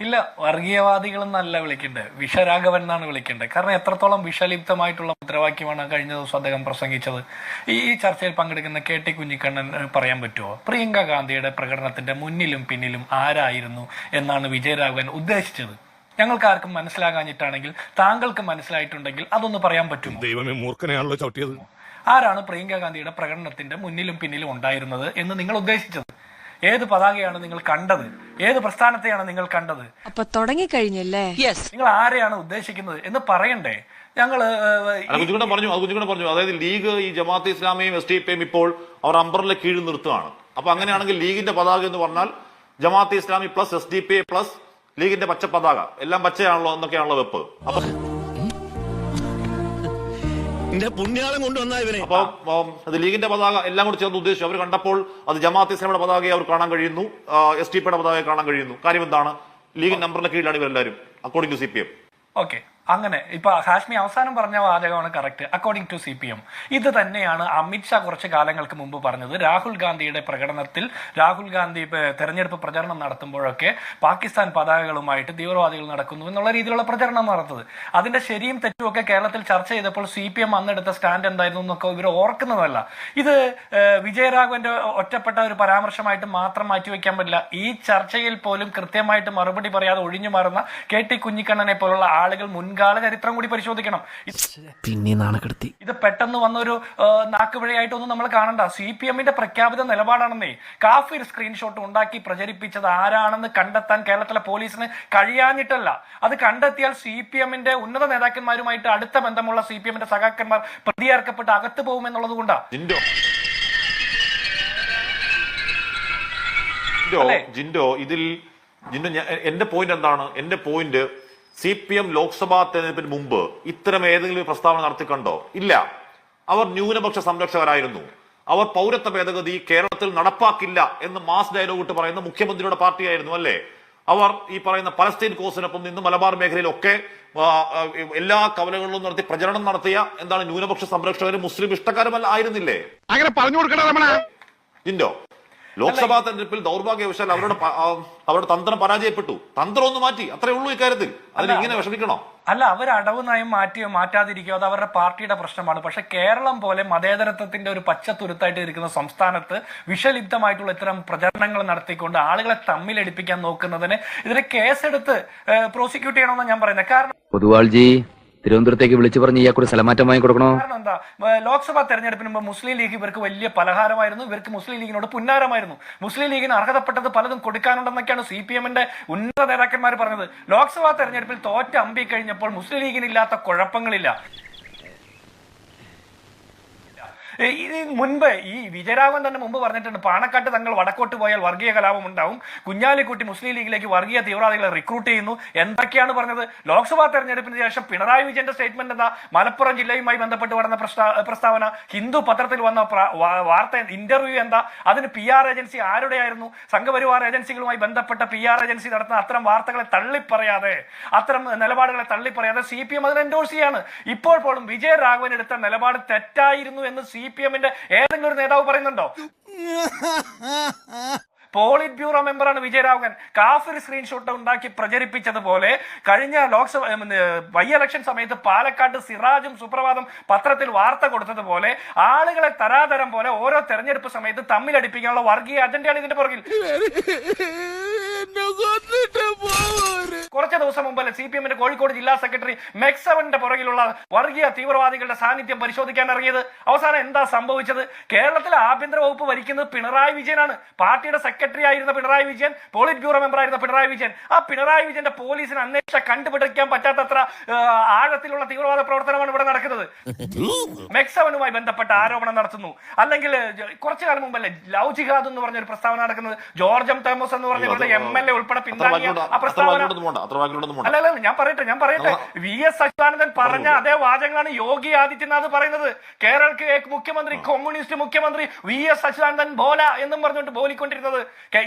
ഇല്ല വർഗീയവാദികൾ എന്നല്ല വിളിക്കേണ്ടത് വിഷരാഘവൻ എന്നാണ് വിളിക്കേണ്ടത് കാരണം എത്രത്തോളം വിഷലിപ്തമായിട്ടുള്ള മുദ്രാവാക്യമാണ് കഴിഞ്ഞ ദിവസം അദ്ദേഹം പ്രസംഗിച്ചത്. ഈ ഈ ചർച്ചയിൽ പങ്കെടുക്കുന്ന കെ ടി കുഞ്ഞിക്കണ്ണൻ പറയാൻ പറ്റുമോ പ്രിയങ്ക ഗാന്ധിയുടെ പ്രകടനത്തിന്റെ മുന്നിലും പിന്നിലും ആരായിരുന്നു എന്നാണ് വിജയരാഘവൻ ഉദ്ദേശിച്ചത്. ഞങ്ങൾക്ക് ആർക്കും മനസ്സിലാകാഞ്ഞിട്ടാണെങ്കിൽ താങ്കൾക്ക് മനസ്സിലായിട്ടുണ്ടെങ്കിൽ അതൊന്ന് പറയാൻ പറ്റുമോ? ദൈവമേ മൂർഖനെയാണല്ലോ ചവിട്ടിയത്. ആരാണ് പ്രിയങ്ക ഗാന്ധിയുടെ പ്രകടനത്തിന്റെ മുന്നിലും പിന്നിലും ഉണ്ടായിരുന്നത് എന്ന് നിങ്ങൾ ഉദ്ദേശിച്ചത്? ഏത് പതാകയാണ് നിങ്ങൾ കണ്ടത്? ഏത് പ്രസ്ഥാനത്തെയാണ് നിങ്ങൾ കണ്ടത്? അപ്പൊ തുടങ്ങിക്കഴിഞ്ഞല്ലേ? നിങ്ങൾ ആരെയാണ് ഉദ്ദേശിക്കുന്നത് എന്ന് പറയണ്ടേ? ഞങ്ങൾ കുഞ്ഞുകുട്ടൻ പറഞ്ഞു അത് പറഞ്ഞു. അതായത് ലീഗ് ഈ ജമാഅത്ത് ഇസ്ലാമിയും എസ് ഡി പിയും ഇപ്പോൾ അവർ അംബറിലെ കീഴിൽ നിർത്തുകയാണ്. അപ്പൊ അങ്ങനെയാണെങ്കിൽ ലീഗിന്റെ പതാക എന്ന് പറഞ്ഞാൽ Jamaat Islami plus S D P plus ലീഗിന്റെ പച്ച പതാക. എല്ലാം പച്ചയാണല്ലോ എന്നൊക്കെയാണല്ലോ വെപ്പ്. അപ്പൊ എന്റെ പുണ്യാളം കൊണ്ടുവന്നാ ഇവനെ. അപ്പൊ അത് ലീഗിന്റെ പതാക എല്ലാം കൂടി ചേർന്ന് ഉദ്ദേശിച്ചു. അവർ കണ്ടപ്പോൾ അത് ജമാഅത്ത് ഇസ്ലാമിയുടെ പതാകയെ അവർ കാണാൻ കഴിയുന്നു. എസ് ടി പിയുടെ പതാകയെ കാണാൻ കഴിയുന്നു. കാര്യം എന്താണ്? ലീഗിന്റെ നമ്പറിന്റെ കീഴിലാണ് ഇവരെല്ലാവരും according to C P M okay അങ്ങനെ ഇപ്പൊ ഹാഷ്മി അവസാനം പറഞ്ഞ വാചകമാണ് correct according to C P M ഇത് തന്നെയാണ് അമിത്ഷാ കുറച്ച് കാലങ്ങൾക്ക് മുമ്പ് പറഞ്ഞത്. രാഹുൽ ഗാന്ധിയുടെ പ്രകടനത്തിൽ രാഹുൽ ഗാന്ധി തെരഞ്ഞെടുപ്പ് പ്രചരണം നടത്തുമ്പോഴൊക്കെ പാകിസ്ഥാൻ പതാകകളുമായിട്ട് തീവ്രവാദികൾ നടക്കുന്നു എന്നുള്ള രീതിയിലുള്ള പ്രചരണം നടത്തത് അതിന്റെ ശരിയും തെറ്റും ഒക്കെ കേരളത്തിൽ ചർച്ച ചെയ്തപ്പോൾ സി പി എം അന്നെടുത്ത സ്റ്റാൻഡ് എന്തായിരുന്നു എന്നൊക്കെ ഇവർ ഓർക്കുന്നതല്ല. ഇത് വിജയരാഘവന്റെ ഒറ്റപ്പെട്ട ഒരു പരാമർശമായിട്ട് മാത്രം മാറ്റിവെക്കാൻ പറ്റില്ല. ഈ ചർച്ചയിൽ പോലും കൃത്യമായിട്ട് മറുപടി പറയാതെ ഒഴിഞ്ഞു മാറുന്ന കെ ടി കുഞ്ഞിക്കണ്ണനെ പോലുള്ള ആളുകൾ മുൻകാല ചരിത്രം കൂടി പരിശോധിക്കണം. പിന്നെ നാണക്കെടുത്തി ഇത് പെട്ടെന്ന് വന്നൊരു ഒരു നാക്കുപിഴയായിട്ടൊന്നും നമ്മൾ കാണണ്ട. സി പി എമ്മിന്റെ പ്രഖ്യാപിത നിലപാടാണെന്നേ. കാഫിർ സ്ക്രീൻഷോട്ട് ഉണ്ടാക്കി പ്രചരിപ്പിച്ചത് ആരാണെന്ന് കണ്ടെത്താൻ കേരളത്തിലെ പോലീസിന് കഴിയാഞ്ഞിട്ടല്ല. അത് കണ്ടെത്തിയാൽ സി പി എമ്മിന്റെ ഉന്നത നേതാക്കന്മാരുമായിട്ട് അടുത്ത ബന്ധമുള്ള സി പി എമ്മിന്റെ സഖാക്കന്മാർ പ്രതിയേർക്കപ്പെട്ട് അകത്തു പോകുമെന്നുള്ളത് കൊണ്ടാ ജിൻഡോ ജിൻഡോ ഇതിൽ ജിൻഡോ എന്റെ പോയിന്റ് എന്താണ്? എന്റെ point C P M Lok Sabha തെരഞ്ഞെടുപ്പിന് മുമ്പ് ഇത്തരം ഏതെങ്കിലും പ്രസ്താവന നടത്തിക്കണ്ടോ? ഇല്ല. അവർ ന്യൂനപക്ഷ സംരക്ഷകരായിരുന്നു. അവർ പൗരത്വ ഭേദഗതി കേരളത്തിൽ നടപ്പാക്കില്ല എന്ന് മാസ് ഡയലോഗ് ഇട്ട് പറയുന്ന മുഖ്യമന്ത്രിയുടെ പാർട്ടിയായിരുന്നു അല്ലേ? അവർ ഈ പറയുന്ന പലസ്തീൻ കോസിനൊപ്പം നിന്ന് മലബാർ മേഖലയിലൊക്കെ എല്ലാ കവലകളിലും നടത്തി പ്രചരണം നടത്തിയ എന്താണ് ന്യൂനപക്ഷ സംരക്ഷകരും മുസ്ലിം ഇഷ്ടക്കാരുമല്ല ആയിരുന്നില്ലേ? അങ്ങനെ പറഞ്ഞു കൊടുക്കണോ ലോക്സഭാ തെരഞ്ഞെടുപ്പിൽ ദൗർഭാഗ്യവശാൽ അവരുടെ അവരുടെ തന്ത്രം പരാജയപ്പെട്ടു. തന്ത്രം ഒന്ന് മാറ്റി. അത്രേ ഉള്ളൂ ഇക്കാര്യത്തിൽ. അതിന് ഇങ്ങനെ വിഷമിക്കണോ? അല്ല അവർ അടവ് നയം മാറ്റിയോ മാറ്റാതിരിക്കോ അത് അവരുടെ പാർട്ടിയുടെ പ്രശ്നമാണ്. പക്ഷെ കേരളം പോലെ മതേതരത്വത്തിന്റെ ഒരു പച്ച പച്ചത്തുരുത്തായിട്ട് ഇരിക്കുന്ന സംസ്ഥാനത്ത് വിഷലിപ്തമായിട്ടുള്ള ഇത്തരം പ്രചരണങ്ങൾ നടത്തിക്കൊണ്ട് ആളുകളെ തമ്മിലടിപ്പിക്കാൻ നോക്കുന്നതിന് ഇതിനെ കേസെടുത്ത് പ്രോസിക്യൂട്ട് ചെയ്യണമെന്നാണ് ഞാൻ പറയുന്നത്. കാരണം പൊതുവാൾജി തിരുവനന്തപുരത്തേക്ക് വിളിച്ചു പറഞ്ഞ് ഇയാൾക്കൊരു സ്ഥലമാറ്റം വാങ്ങി കൊടുക്കണോ എന്താ? ലോക്സഭാ തെരഞ്ഞെടുപ്പിന് മുമ്പ് മുസ്ലിം ലീഗ് ഇവർക്ക് വലിയ പലഹാരമായിരുന്നു. ഇവർക്ക് മുസ്ലിം ലീഗിനോട് പുന്നാരമായിരുന്നു. മുസ്ലിം ലീഗിന് അർഹതപ്പെട്ടത് പലതും കൊടുക്കാനുണ്ടെന്നൊക്കെയാണ് സി പി എമ്മിന്റെ ഉന്നത നേതാക്കന്മാർ പറഞ്ഞത്. ലോക്സഭാ തെരഞ്ഞെടുപ്പിൽ തോറ്റ അമ്പി കഴിഞ്ഞപ്പോൾ മുസ്ലിം ലീഗിനില്ലാത്ത കുഴപ്പങ്ങളില്ല. ഇത് മുൻപ് ഈ വിജയരാഘവൻ തന്നെ മുമ്പ് പറഞ്ഞിട്ടുണ്ട് പാണക്കാട്ട് തങ്ങൾ വടക്കോട്ട് പോയാൽ വർഗീയ കലാപം ഉണ്ടാവും. കുഞ്ഞാലിക്കുട്ടി മുസ്ലിം ലീഗിലേക്ക് വർഗീയ തീവ്രവാദികളെ റിക്രൂട്ട് ചെയ്യുന്നു. എന്തൊക്കെയാണ് പറഞ്ഞത്? ലോക്സഭാ തെരഞ്ഞെടുപ്പിന് ശേഷം പിണറായി വിജയന്റെ സ്റ്റേറ്റ്മെന്റ് എന്താ? മലപ്പുറം ജില്ലയുമായി ബന്ധപ്പെട്ട് വരുന്ന പ്രസ്താവന. ഹിന്ദു പത്രത്തിൽ വന്ന വാർത്ത ഇന്റർവ്യൂ എന്താ? അതിന് പി ആർ ഏജൻസി ആരുടെയായിരുന്നു? സംഘപരിവാർ ഏജൻസികളുമായി ബന്ധപ്പെട്ട പി ആർ ഏജൻസി നടത്തുന്ന അത്തരം വാർത്തകളെ തള്ളിപ്പറയാതെ അത്തരം നിലപാടുകളെ തള്ളിപ്പറയാതെ സി പി എം അതിനെ എൻഡോഴ്സ് ചെയ്യാണ്. ഇപ്പോൾ പോലും വിജയരാഘവൻ എടുത്ത നിലപാട് തെറ്റായിരുന്നു എന്ന് സി പി എമ്മിന്റെ ഏതെങ്കിലും ഒരു നേതാവ് പറയുന്നുണ്ടോ? പോളിറ്റ് ബ്യൂറോ മെമ്പറാണ് വിജയരാഘവൻ. കാഫിർ സ്ക്രീൻഷോട്ട് ഉണ്ടാക്കി പ്രചരിപ്പിച്ചതുപോലെ കഴിഞ്ഞ ലോക്സഭ വൈ ഇലക്ഷൻ സമയത്ത് പാലക്കാട് സിറാജും സുപ്രഭാതം പത്രത്തിൽ വാർത്ത കൊടുത്തതുപോലെ ആളുകളെ തരാതരം പോലെ ഓരോ തെരഞ്ഞെടുപ്പ് സമയത്ത് തമ്മിലടിപ്പിക്കാനുള്ള വർഗീയ അജണ്ടയാണ് ഇതിന്റെ പുറകിൽ. കുറച്ച് ദിവസം മുമ്പല്ല സി പി എമ്മിന്റെ കോഴിക്കോട് ജില്ലാ സെക്രട്ടറി മെക്സവന്റെ പുറകിലുള്ള വർഗീയ തീവ്രവാദികളുടെ സാന്നിധ്യം പരിശോധിക്കാൻ ഇറങ്ങിയത്. അവസാനം എന്താ സംഭവിച്ചത്? കേരളത്തിലെ ആഭ്യന്തര വകുപ്പ് ഭരിക്കുന്നത് പിണറായി വിജയനാണ്. പാർട്ടിയുടെ സെക്രട്ടറി ആയിരുന്ന Pinarayi Vijayan polit bureau member ആയിരുന്ന പിണറായി വിജയൻ. ആ പിണറായി വിജയന്റെ പോലീസിന് അന്വേഷിച്ച കണ്ടുപിടിക്കാൻ പറ്റാത്തത്ര ആഴത്തിലുള്ള തീവ്രവാദ പ്രവർത്തനമാണ് ഇവിടെ നടക്കുന്നത്. മെക്സവനുമായി ബന്ധപ്പെട്ട ആരോപണം നടത്തുന്നു. അല്ലെങ്കിൽ കുറച്ചു കാലം മുമ്പല്ലേ ലവ് ജിഹാദ് എന്ന് പറഞ്ഞ ഒരു പ്രസ്താവന നടക്കുന്നത്. ജോർജ് എം തോമസ് എന്ന് പറഞ്ഞ ഇവരുടെ എം എൽ എ ഉൾപ്പെടെ പിന്താങ്ങിയ വാക്കിലോട്ട് ആ അത്ര പ്രസ്താവന വാക്കിലോട്ടൊന്നും പോണ്ട അത്ര വാക്കിലോട്ടൊന്നും പോണ്ട. അല്ല അല്ല ഞാൻ പറയട്ടെ ഞാൻ പറയട്ടെ. വി എസ് അച്യുതാനന്ദൻ പറഞ്ഞ അതേ വാചകങ്ങളാണ് യോഗി ആദിത്യനാഥ് പറയുന്നത്. കേരളക്ക് മുഖ്യമന്ത്രി കമ്മ്യൂണിസ്റ്റ് മുഖ്യമന്ത്രി വി എസ് അച്യുതാനന്ദൻ ബോല എന്നും പറഞ്ഞുകൊണ്ട് ബോലിക്കൊണ്ടിരുന്നത്.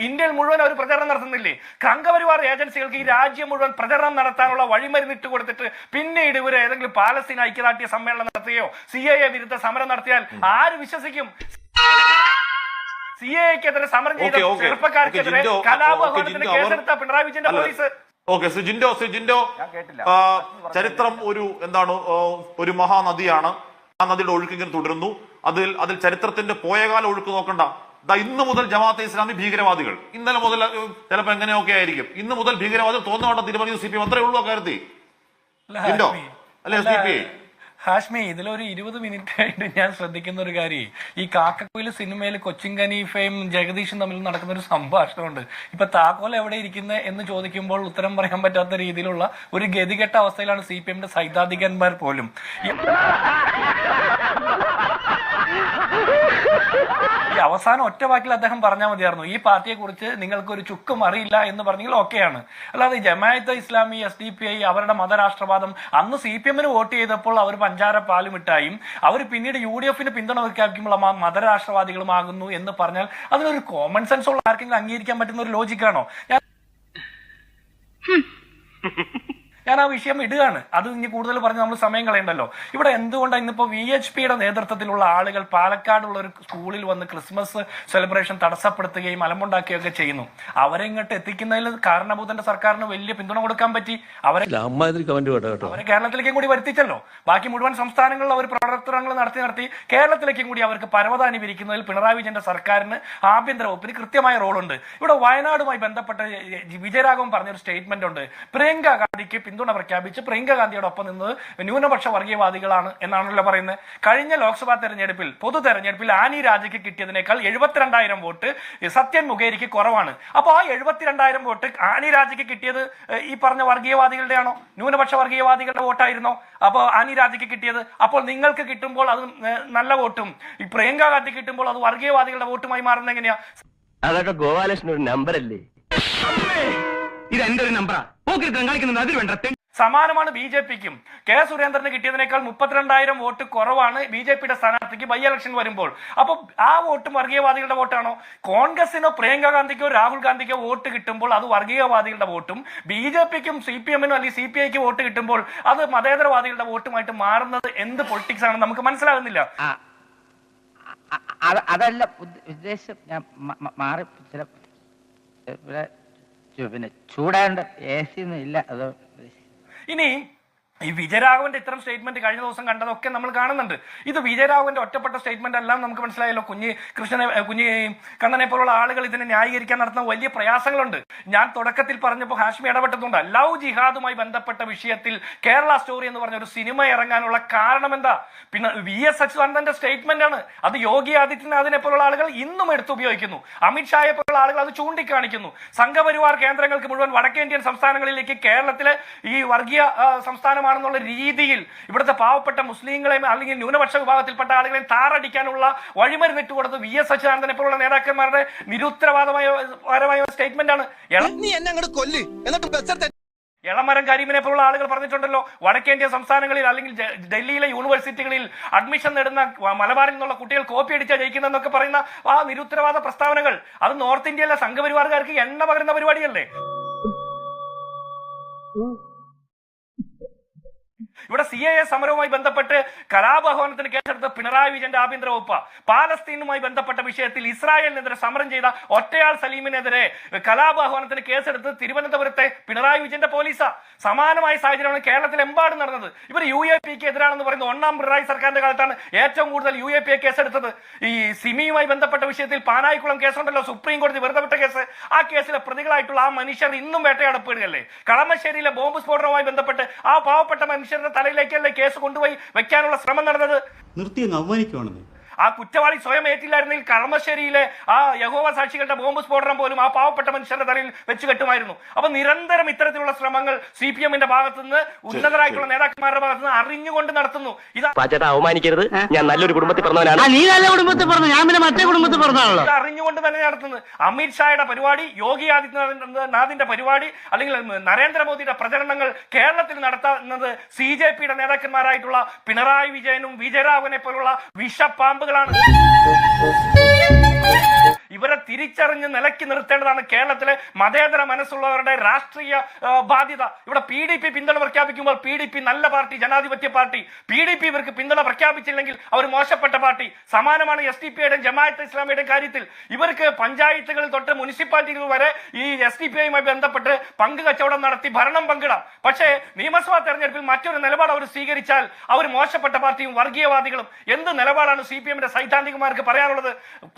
ഇന്ത്യയിൽ മുഴുവൻ അവർ പ്രചരണം നടത്തുന്നില്ലേ? സംഘപരിവാർ ഏജൻസികൾക്ക് ഈ രാജ്യം മുഴുവൻ പ്രചരണം നടത്താനുള്ള വഴിമരുന്നിട്ട് കൊടുത്തിട്ട് പിന്നീട് ഇവർ ഏതെങ്കിലും പാലസ്തീൻ ഐക്യദാർഢ്യ സമ്മേളനം നടത്തുകയോ സി എ വിരുദ്ധ സമരം നടത്തിയാൽ ആര് വിശ്വസിക്കും? സി എക്കെതിരെ സമരം ചെയ്ത ചെറുപ്പക്കാർക്കെതിരെ കേസെടുത്ത പിണറായി വിജയന്റെ പോലീസ്. ഓക്കെ ശ്രീ ജിൻഡോ ഞാൻ കേട്ടില്ല. ചരിത്രം ഒരു എന്താണ് ഒരു മഹാനദിയാണ്. ആ നദിയുടെ ഒഴുക്ക് ഇങ്ങനെ തുടരുന്നു. അതിൽ അതിൽ ചരിത്രത്തിന്റെ പോയകാല ഒഴുക്ക് നോക്കണ്ട. ഇന്ന് മുതൽ ജമാഅത്തെ ഇസ്ലാമി ഭീകരവാദികൾ. ഇന്നലെ മുതൽ ചിലപ്പോ എങ്ങനെയൊക്കെ ആയിരിക്കും. ഇന്ന് മുതൽ ഭീകരവാദികൾ തോന്നുവേണ്ട തീരുമാനിക്കുന്ന സി പി എം അത്രേ ഉള്ളൂ അക്കാര്യത്തിൽ അല്ല, അല്ല, പി പി ഹാഷ്മി ഇതിലൊരു ഇരുപത് മിനിറ്റ് ആയിട്ട് ഞാൻ ശ്രദ്ധിക്കുന്ന ഒരു കാര്യം. ഈ കാക്കക്കുയിൽ സിനിമയിൽ കൊച്ചിൻ ഖനീഫയും ജഗദീഷും തമ്മിൽ നടക്കുന്ന ഒരു സംഭാഷണമുണ്ട്. ഇപ്പൊ താക്കോൽ എവിടെ ഇരിക്കുന്നത് എന്ന് ചോദിക്കുമ്പോൾ ഉത്തരം പറയാൻ പറ്റാത്ത രീതിയിലുള്ള ഒരു ഗതികെട്ട അവസ്ഥയിലാണ് സി പി എമ്മിന്റെ സൈദ്ധാന്തികന്മാർ പോലും. ഈ- അവസാനം ഒറ്റ വാക്കിൽ അദ്ദേഹം പറഞ്ഞാൽ മതിയായിരുന്നു. ഈ പാർട്ടിയെ കുറിച്ച് നിങ്ങൾക്ക് ഒരു ചുക്കും അറിയില്ല എന്ന് പറഞ്ഞെങ്കിൽ ഓക്കെയാണ്. അല്ലാതെ Jamaat Islami S D P I അവരുടെ മതരാഷ്ട്രവാദം അന്ന് സി പി എമ്മിന് വോട്ട് ചെയ്തപ്പോൾ അവർ പഞ്ചാര പാലും ഇട്ടായും അവർ പിന്നീട് യു ഡി എഫിന് പിന്തുണ പ്രഖ്യാപിക്കുമ്പോൾ മതരാഷ്ട്രവാദികളുമാകുന്നു എന്ന് പറഞ്ഞാൽ അതിനൊരു കോമൺ സെൻസ് ഉള്ള ആർക്കെങ്കിലും അംഗീകരിക്കാൻ പറ്റുന്ന ഒരു ലോജിക്കാണോ ഞാൻ ഞാൻ ആ വിഷയം ഇടുകയാണ്. അത് ഇനി കൂടുതൽ പറഞ്ഞ് നമ്മൾ സമയം കളയണ്ടല്ലോ. ഇവിടെ എന്തുകൊണ്ടാണ് ഇന്നിപ്പോ വി എച്ച് പിയുടെ നേതൃത്വത്തിലുള്ള ആളുകൾ പാലക്കാടുള്ള ഒരു സ്കൂളിൽ വന്ന് ക്രിസ്മസ് സെലിബ്രേഷൻ തടസ്സപ്പെടുത്തുകയും അലമ്പുണ്ടാക്കുകയും ഒക്കെ ചെയ്യുന്നു. അവരെ ഇങ്ങോട്ട് എത്തിക്കുന്നതിൽ കാരണഭൂതന്റെ സർക്കാരിന് വലിയ പിന്തുണ കൊടുക്കാൻ പറ്റി. അവരെ അവരെ കേരളത്തിലേക്കും കൂടി വരുത്തിച്ചല്ലോ. ബാക്കി മുഴുവൻ സംസ്ഥാനങ്ങളിൽ അവർ പ്രവർത്തനങ്ങൾ നടത്തി നടത്തി കേരളത്തിലേക്കും കൂടി അവർക്ക് പരവതാനി വിരിക്കുന്നതിൽ പിണറായി വിജയന്റെ സർക്കാരിന് ആഭ്യന്തര വകുപ്പിന് കൃത്യമായ റോളുണ്ട്. ഇവിടെ വയനാടുമായി ബന്ധപ്പെട്ട വിജയരാഘവൻ പറഞ്ഞൊരു സ്റ്റേറ്റ്മെന്റ് ഉണ്ട്. പ്രിയങ്ക ഗാന്ധിക്ക് പിന്തുണ പ്രഖ്യാപിച്ച് പ്രിയങ്ക ഗാന്ധിയോടൊപ്പം നിന്നത് ന്യൂനപക്ഷ വർഗീയവാദികളാണ് എന്നാണല്ലോ പറയുന്നത്. കഴിഞ്ഞ ലോക്സഭാ തെരഞ്ഞെടുപ്പിൽ പൊതു തെരഞ്ഞെടുപ്പിൽ ആനി രാജയ്ക്ക് കിട്ടിയതിനേക്കാൾ എഴുപത്തിരണ്ടായിരം വോട്ട് സത്യൻ മുഖേരിക്ക് കുറവാണ്. അപ്പോൾ ആ എഴുപത്തിരണ്ടായിരം വോട്ട് ആനി രാജയ്ക്ക് കിട്ടിയത് ഈ പറഞ്ഞ വർഗീയവാദികളുടെയാണോ? ന്യൂനപക്ഷ വർഗീയവാദികളുടെ വോട്ടായിരുന്നോ? അപ്പോൾ ആനി രാജയ്ക്ക് കിട്ടിയത് അപ്പോൾ നിങ്ങൾക്ക് കിട്ടുമ്പോൾ അത് നല്ല വോട്ടും ഈ പ്രിയങ്ക ഗാന്ധി കിട്ടുമ്പോൾ അത് വർഗീയവാദികളുടെ വോട്ടുമായി മാറുന്നത് എങ്ങനെയാ? അതൊക്കെ ഗോപാലകൃഷ്ണൻ ഒരു നമ്പർ അല്ലേ ഇത് എന്റെ ഒരു നമ്പറാ. കളിക്കുന്നത് അതിൽ വേണ്ട. സമാനമാണ് ബി ജെ പിക്കും. കെ സുരേന്ദ്രന് കിട്ടിയതിനേക്കാൾ മുപ്പത്തിരണ്ടായിരം വോട്ട് കുറവാണ് ബി ജെ പിയുടെ സ്ഥാനാർത്ഥിക്ക് ബൈ ഇലക്ഷൻ വരുമ്പോൾ. അപ്പൊ ആ വോട്ടും വർഗീയവാദികളുടെ വോട്ടാണോ? കോൺഗ്രസിനോ പ്രിയങ്ക ഗാന്ധിക്കോ രാഹുൽ ഗാന്ധിക്കോ വോട്ട് കിട്ടുമ്പോൾ അത് വർഗീയവാദികളുടെ വോട്ടും ബി ജെ പിക്കും സി പി എമ്മിനും അല്ലെങ്കിൽ സി പി ഐക്ക് വോട്ട് കിട്ടുമ്പോൾ അത് മതേതരവാദികളുടെ വോട്ടുമായിട്ട് മാറുന്നത് എന്ത് പൊളിറ്റിക്സ് ആണെന്ന് നമുക്ക് മനസ്സിലാകുന്നില്ല. അതല്ല ഉദ്ദ- ഉദ്ദേശം ഞാൻ മാറി ചില പിന്നെ ചൂടാണ്ട് എ സി ഒന്നും ഇല്ല. അത് ഇനി ഈ വിജയരാഘവന്റെ ഇത്തരം സ്റ്റേറ്റ്മെന്റ് കഴിഞ്ഞ ദിവസം കണ്ടതൊക്കെ നമ്മൾ കാണുന്നുണ്ട്. ഇത് വിജയരാഘവന്റെ ഒറ്റപ്പെട്ട സ്റ്റേറ്റ്മെന്റ് എല്ലാം നമുക്ക് മനസ്സിലായല്ലോ. കുഞ്ഞ് കൃഷ്ണനെ കുഞ്ഞ് കണ്ണനെ പോലുള്ള ആളുകൾ ഇതിനെ ന്യായീകരിക്കാൻ നടത്തുന്ന വലിയ പ്രയാസങ്ങളുണ്ട്. ഞാൻ തുടക്കത്തിൽ പറഞ്ഞപ്പോൾ ഹാഷ്മി ഇടപെട്ടതുകൊണ്ട് ലവ് ജിഹാദുമായി ബന്ധപ്പെട്ട വിഷയത്തിൽ കേരള സ്റ്റോറി എന്ന് പറഞ്ഞ ഒരു സിനിമ ഇറങ്ങാനുള്ള കാരണം എന്താ? പിന്നെ വി എസ് അച്യുതാനന്ദന്റെ സ്റ്റേറ്റ്മെന്റ് ആണ്. അത് യോഗി ആദിത്യനാഥിനെ പോലുള്ള ആളുകൾ ഇന്നും എടുത്ത് ഉപയോഗിക്കുന്നു. അമിത്ഷായെ പോലുള്ള ആളുകൾ അത് ചൂണ്ടിക്കാണിക്കുന്നു. സംഘപരിവാർ കേന്ദ്രങ്ങൾക്ക് മുഴുവൻ വടക്കേന്ത്യൻ സംസ്ഥാനങ്ങളിലേക്ക് കേരളത്തിലെ ഈ വർഗീയ ആ, സംസ്ഥാനമാണെന്നുള്ള രീതിയിൽ ഇവിടുത്തെ പാവപ്പെട്ട മുസ്ലിങ്ങളെയും അല്ലെങ്കിൽ ന്യൂനപക്ഷ വിഭാഗത്തിൽപ്പെട്ട ആളുകളെയും താറടിക്കാനുള്ള വഴിമരുന്നിട്ട് കൊടുത്ത് വി എസ് അച്യുതാനന്ദനെ പോലുള്ള നേതാക്കന്മാരുടെ നിരുത്തരവാദമായ പരമായ സ്റ്റേറ്റ്മെന്റ് ആണ്. എള- നീ എന്നെ അങ്ങോട്ട് കൊല്ല്. എന്നിട്ട് ബസ് എളമരം കരീമിനെ പോലുള്ള ആളുകൾ പറഞ്ഞിട്ടുണ്ടല്ലോ. വടക്കേന്ത്യ സംസ്ഥാനങ്ങളിൽ അല്ലെങ്കിൽ ഡൽഹിയിലെ യൂണിവേഴ്സിറ്റികളിൽ അഡ്മിഷൻ നേടുന്ന മലബാറിൽ നിന്നുള്ള കുട്ടികൾ കോപ്പി അടിച്ചാൽ ജയിക്കുന്നതെന്നൊക്കെ പറയുന്ന ആ നിരുത്തരവാദ പ്രസ്താവനകൾ. അത് നോർത്ത് ഇന്ത്യയിലെ സംഘപരിവാറുകാർക്ക് എണ്ണ പകരുന്ന പരിപാടിയല്ലേ? ഇവിടെ സി എ സമരവുമായി ബന്ധപ്പെട്ട് കലാഭവനത്തിന് കേസെടുത്ത പിണറായി വിജയന്റെ ആഭ്യന്തര വകുപ്പ് പാലസ്തീനുമായി ബന്ധപ്പെട്ട വിഷയത്തിൽ ഇസ്രായേലിനെതിരെ സമരം ചെയ്ത ഒറ്റയാൾ സലീമിനെതിരെ കലാഭവനത്തിന് കേസെടുത്ത് തിരുവനന്തപുരത്തെ പിണറായി വിജയന്റെ പോലീസാ. സമാനമായ സാഹചര്യമാണ് കേരളത്തിലെമ്പാടും നടന്നത്. ഇവർ യു എ പിക്ക് എതിരാണെന്ന് പറയുന്ന ഒന്നാം പിണറായി സർക്കാരിന്റെ കാലത്താണ് ഏറ്റവും കൂടുതൽ യു എ പി കേസെടുത്തത്. ഈ സിമിയുമായി ബന്ധപ്പെട്ട വിഷയത്തിൽ പാനായിക്കുളം കേസുണ്ടല്ലോ സുപ്രീം കോടതി വെറുതെ വിട്ട കേസ്. ആ കേസിലെ പ്രതികളായിട്ടുള്ള ആ മനുഷ്യർ ഇന്നും വേട്ടയാടപ്പെടുകയല്ലേ? കളമശ്ശേരിയിലെ ബോംബ് സ്ഫോടനവുമായി ബന്ധപ്പെട്ട് ആ പാവപ്പെട്ട മനുഷ്യരുടെ തലയിലേക്കല്ലേ കേസ് കൊണ്ടുപോയി വെക്കാനുള്ള ശ്രമം നടന്നത്? നിർത്തി അവമാനിക്കുവാണെന്നേ. ആ കുറ്റവാളി സ്വയം ഏറ്റില്ലായിരുന്നെങ്കിൽ കളമശ്ശേരിയിലെ ആ യഹോവ സാക്ഷികളുടെ ബോംബ് സ്ഫോടനം പോലും ആ പാവപ്പെട്ട മനുഷ്യന്റെ തലയിൽ വെച്ച് കെട്ടുമായിരുന്നു. അപ്പൊ നിരന്തരം ഇത്തരത്തിലുള്ള ശ്രമങ്ങൾ സി പി എമ്മിന്റെ ഭാഗത്തു നിന്ന് ഉന്നതരായിട്ടുള്ള നേതാക്കന്മാരുടെ ഭാഗത്തു നിന്ന് അറിഞ്ഞുകൊണ്ട് നടത്തുന്നു. ഇതാ അവമാനിക്കരുത്. ഞാൻ നല്ലൊരു കുടുംബത്തിൽ പറഞ്ഞവനാണ്. നീ നല്ല കുടുംബത്തിൽ പറഞ്ഞു. ഞാൻ പിന്നെ മറ്റേ കുടുംബത്തിൽ പറഞ്ഞാണല്ലോ ഇത് അറിഞ്ഞുകൊണ്ട് തന്നെ നടത്തുന്നത് അമിത്ഷായുടെ പരിപാടി യോഗി ആദിത്യനാഥിന്റെ പരിപാടി അല്ലെങ്കിൽ നരേന്ദ്രമോദിയുടെ പ്രചരണങ്ങൾ കേരളത്തിൽ നടത്തുന്നത് സി ജെ പിയുടെ നേതാക്കന്മാരായിട്ടുള്ള പിണറായി വിജയനും വിജയരാഘവനെ പോലുള്ള വിഷപ്പാമ്പുകളാണ് ഇവരെ തിരിച്ചറിഞ്ഞ് നിലയ്ക്ക് നിർത്തേണ്ടതാണ് കേരളത്തിലെ മതേതര മനസ്സുള്ളവരുടെ രാഷ്ട്രീയ ബാധ്യത. ഇവിടെ പി ഡി പി പിന്തുണ പ്രഖ്യാപിക്കുമ്പോൾ പി ഡി പി നല്ല പാർട്ടി ജനാധിപത്യ പാർട്ടി. പി ഡി പി ഇവർക്ക് പിന്തുണ പ്രഖ്യാപിച്ചില്ലെങ്കിൽ അവർ മോശപ്പെട്ട പാർട്ടി. സമാനമാണ് എസ് ഡി പിയുടെയും ജമാഅത്ത് ഇസ്ലാമിയുടെയും കാര്യത്തിൽ. ഇവർക്ക് പഞ്ചായത്തുകളിൽ തൊട്ട് മുനിസിപ്പാലിറ്റികൾ വരെ ഈ എസ് ഡി പി ഐയുമായി ബന്ധപ്പെട്ട് പങ്ക് കച്ചവടം നടത്തി ഭരണം പങ്കിടാം. പക്ഷേ നിയമസഭാ തെരഞ്ഞെടുപ്പിൽ മറ്റൊരു നിലപാട് അവർ സ്വീകരിച്ചാൽ അവർ മോശപ്പെട്ട പാർട്ടിയും വർഗീയവാദികളും. എന്ത് നിലപാടാണ് സി പി എമ്മിന്റെ സൈദ്ധാന്തികമാർക്ക് പറയാനുള്ളത്?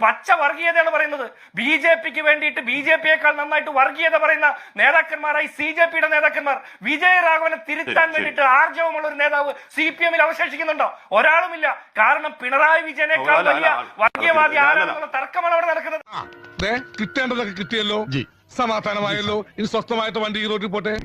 പച്ച വർഗീയതയാണ് പറയുന്നത്? ബി ജെ പിക്ക് വേണ്ടിയിട്ട് ബി ജെ പിയേക്കാൾ നന്നായിട്ട് വർഗീയത പറയുന്ന നേതാക്കന്മാരായി സി ജെ പിയുടെ നേതാക്കന്മാർ. വിജയരാഘവനെ തിരുത്താൻ വേണ്ടിട്ട് വേണ്ടിയിട്ട് ആർജവമുള്ള ഒരു നേതാവ് സി പി എമ്മിൽ അവശേഷിക്കുന്നുണ്ടോ? ഒരാളുമില്ല. കാരണം പിണറായി വിജയനേക്കാൾ വലിയ വർഗീയവാദി. ആരാണെന്നുള്ള തർക്കമാണ് അവിടെ നടക്കുന്നത്. കിട്ടേണ്ടതൊക്കെ കിട്ടിയല്ലോ. സമാധാനമായല്ലോ. ഇനി സ്വസ്ഥമായിട്ട് വണ്ടി ഈ റോഡിൽ പോട്ടെ.